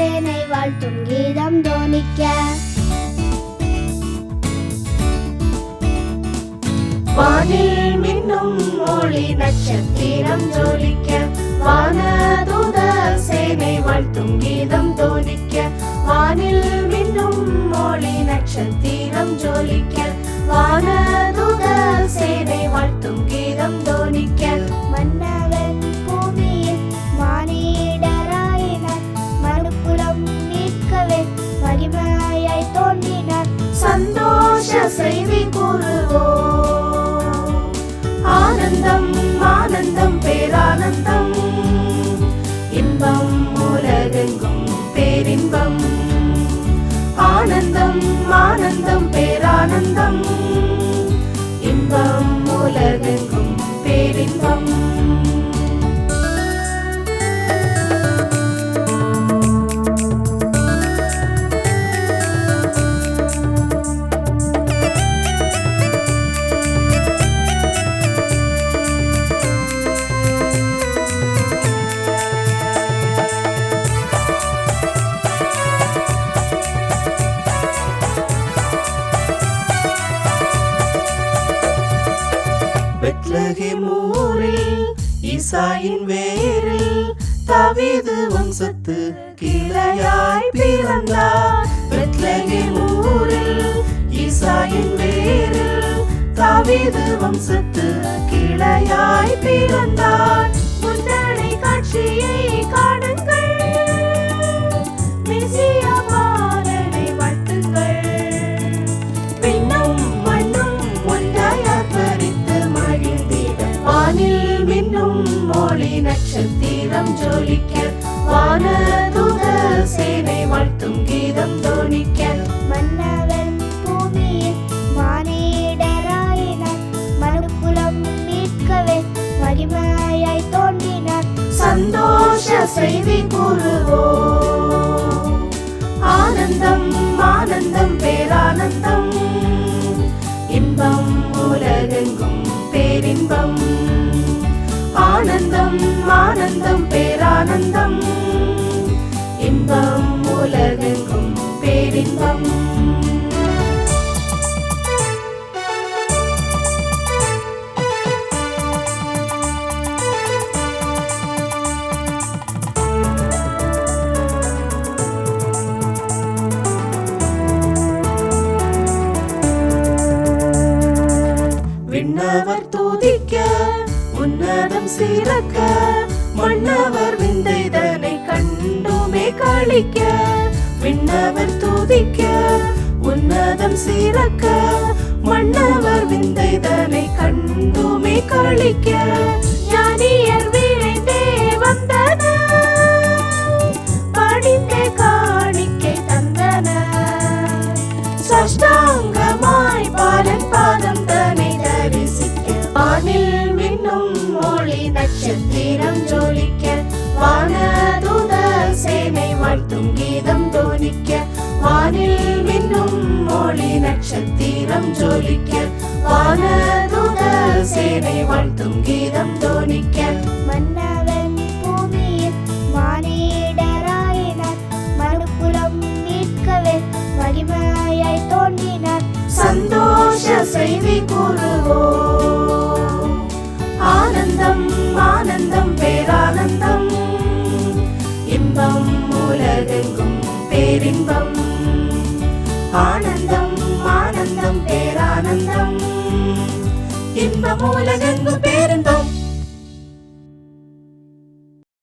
சேனை வாழ்த்தும் கீதம் தோனிக்க வானில் மின்னும் ஒளி நட்சத்திரம் ஜோலிக்க. வானதூத சேனை வாழ்த்தும் செய்தி கூறுவோம். பெத்லகேம் ஈசாயின் வேரில் தாவீது வம்சத்து கிளையாய் பிறந்தார். பெத்லகேம் ஊரில் ஈசாயின் வேரில் தாவீது வம்சத்து கிளையாய் பிறந்தார். முன்னணி காட்சியை காணுங்கள். மெசியா நட்சத்திரம் ஜொலிக்க வானதூத சேனை வாழ்த்தும் கீதம் தோணிக்க மன்னவன் பூமியில் மானிடராயினர் மறுபுறம் மீட்கவே மகிமையாய் தோன்றினார். சந்தோஷ செய்தி கூறுவோம். ஆனந்தம் ஆனந்தம் பேரானந்தம். இன்பம் உலகெங்கும் விண்ணவர் தூதிக்க உன்னதம் சிறக்க மன்னவர் விந்தைதனை கண்டுமே களிக்க விண்ணவர் தூதிக்க உன்னதம் சிறக்க மன்னவர் விந்தைதனை கண்டுமே களிக்க ஞானியர் விரைந்தே வந்தன படித்தே காணிக்கை தந்தன. சஷ்டாங்க நட்சத்திரம் ஜோலிக்க. வானதூத சேனை வாழ்த்தும் கீதம் தோனிக்க. மன்னவன் பூமியில் மானிடராயினர். மறுபுறம் மீட்கவே மகிமையாய் தோன்றினார். சந்தோஷ செய்தி கூறுவோம். ஆனந்தம் ஆனந்தம் பேரானந்தம். இன்பம் உலகெங்கும் பேரின்பம். ஆனந்தம் பேரானந்தம்